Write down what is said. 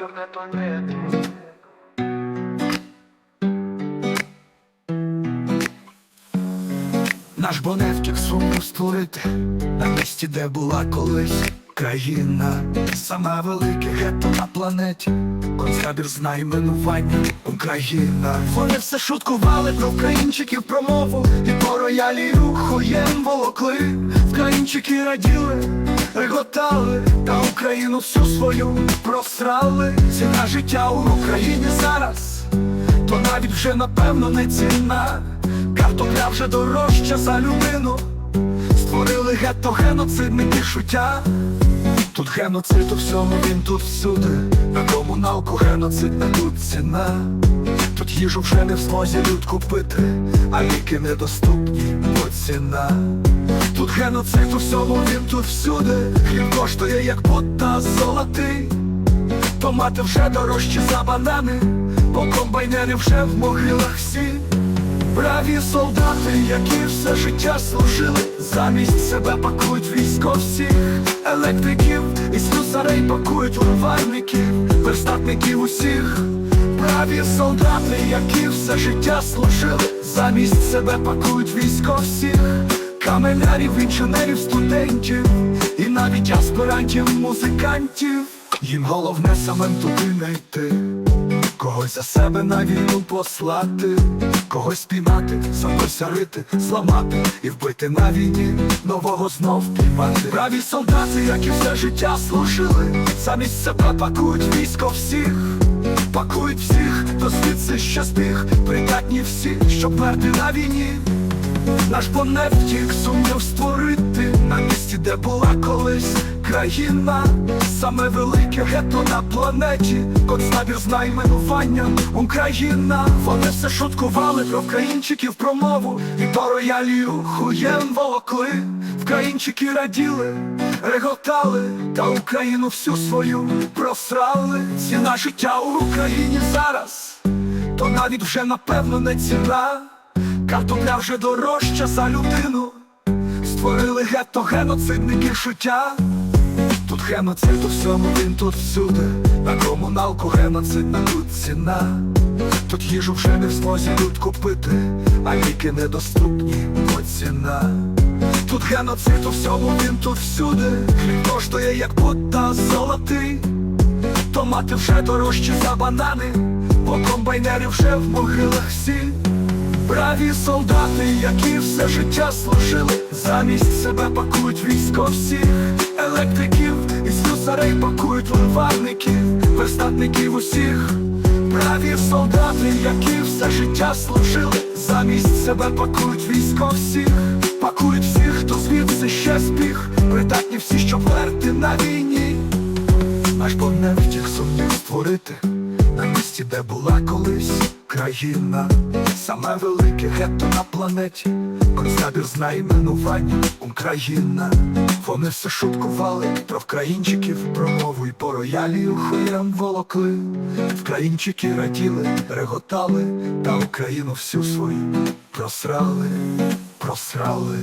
концтабір не. Наш боневчик сумно створити на місці, де була колись країна, саме велике гетто на планеті. Концтабір з найменування Україна. Вони все шуткували про українчиків про мову і по роялі рухоєм волокли. Українчики раділи, реготали, та Україну всю свою просрали. Ціна життя у Україні зараз, то навіть вже напевно не ціна. Картопля вже дорожча за людину. Створили гетто геноцидне пішуття. Тут геноцид у всьому, він тут всюди. На комуналку геноцид не тут ціна. Тут їжу вже не в змозі люд купити, а ліки недоступні, бо ціна. Тут геноцид у всьому, він тут всюди. Хліб коштує, як будта золотий. Томати вже дорожчі за банани, бо комбайнери вже в могилах всі. Браві солдати, які все життя служили, замість себе пакують військо всіх електриків і слюсарей пакують урвальників, верстатників усіх. Браві солдати, які все життя служили, замість себе пакують військо всіх каменярів, інженерів, студентів і навіть аспірантів, музикантів. Їм головне самим туди не йти. Когось за себе на війну послати, когось піймати, замосярити, зламати і вбити на війні, нового знов піймати. Праві солдати, які все життя служили, замість себе пакують військо всіх, пакують всіх, хто звідси ще збіг, придатні всі, щоб мерти на війні. Наш планет втік сумнів створити на місці, де була колись країна, саме велике гетто на планеті, концтабір з найменуванням Україна. Вони все шуткували про українчиків про мову і по роялі хуєм волокли. Вкраїнчики раділи, реготали, та Україну всю свою просрали. Ціна життя у Україні зараз, то навіть вже напевно не ціна. Картопля вже дорожча за людину. Створили гетто геноцидне кишуття. Тут геноцид у всьому, він тут всюди. На комуналку геноцидна тут ціна. Тут їжу вже не в змозі люд купити, а ліки недоступні, бо ціна. Тут геноцид у всьому, він тут всюди. Коштує, як будта золотий. Томати вже дорожчі за банани, бо комбайнери вже в могилах всі. Браві солдати, які все життя служили, замість себе пакують військо всіх. Електриків і слюсарей пакують урвальників, верстатників усіх. Браві солдати, які все життя служили, замість себе пакують військо всіх, пакують всіх, хто звідси ще збіг, придатні всі, щоб верти на війні. Наш не втіх сумнів створити на місці, де була колись країна, саме велике гетто на планеті, концтабір з найменуванням Україна. Вони все шуткували про вкраїнчиків, про мову і по роялі хуєм волокли. Вкраїнчики раділи, реготали, та Україну всю свою просрали, просрали.